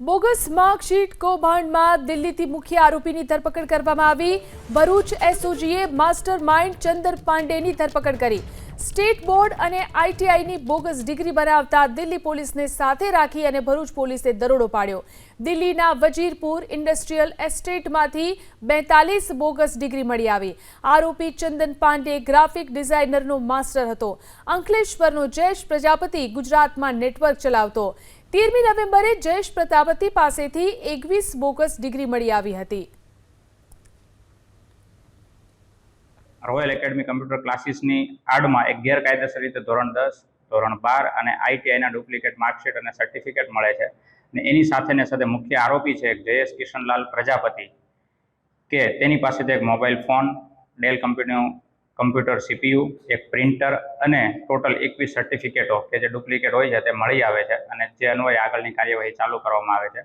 Bogus marksheet કૌભાંડમાં દિલ્હીથી મુખ્ય આરોપીની ધરપકડ કરવામાં આવી. ભરૂચ એસઓજીએ માસ્ટર માઇન્ડ ચંદર પાંડેની ધરપકડ કરી. સ્ટેટ બોર્ડ અને આઈટીઆઈની બોગસ ડિગ્રી બનાવતા દિલ્હી પોલીસને સાથે રાખી અને ભરૂચ પોલીસે દરોડો પાડ્યો. દિલ્હીના વજીરપુર ઇન્ડસ્ટ્રીયલ એસ્ટેટમાંથી બેતાલીસ બોગસ ડિગ્રી મળી આવી. આરોપી ચંદન પાંડે ગ્રાફિક ડિઝાઇનરનો માસ્ટર હતો. અંકલેશ્વરનો જયેશ પ્રજાપતિ ગુજરાતમાં નેટવર્ક ચલાવતો. તેરમી નવેમ્બરે જયેશ પ્રજાપતિ પાસેથી એકવીસ બોગસ ડિગ્રી મળી આવી હતી. રોયલ એકેડમી કમ્પ્યુટર ક્લાસીસની આડમાં એક ગેરકાયદેસર રીતે ધોરણ દસ, ધોરણ બાર અને આઈટીઆઈના ડુપ્લિકેટ માર્કશીટ અને સર્ટિફિકેટ મળે છે. અને એની સાથે ને સાથે મુખ્ય આરોપી છે જયેશ કિશનલાલ પ્રજાપતિ, કે તેની પાસેથી એક મોબાઈલ ફોન ડેલ કંપનીનું કમ્પ્યુટર સીપીયુ એક પ્રિન્ટર અને ટોટલ એકવીસ સર્ટિફિકેટો કે જે ડુપ્લિકેટ હોય છે તે મળી આવે છે અને જે અન્વયે આગળની કાર્યવાહી ચાલુ કરવામાં આવે છે.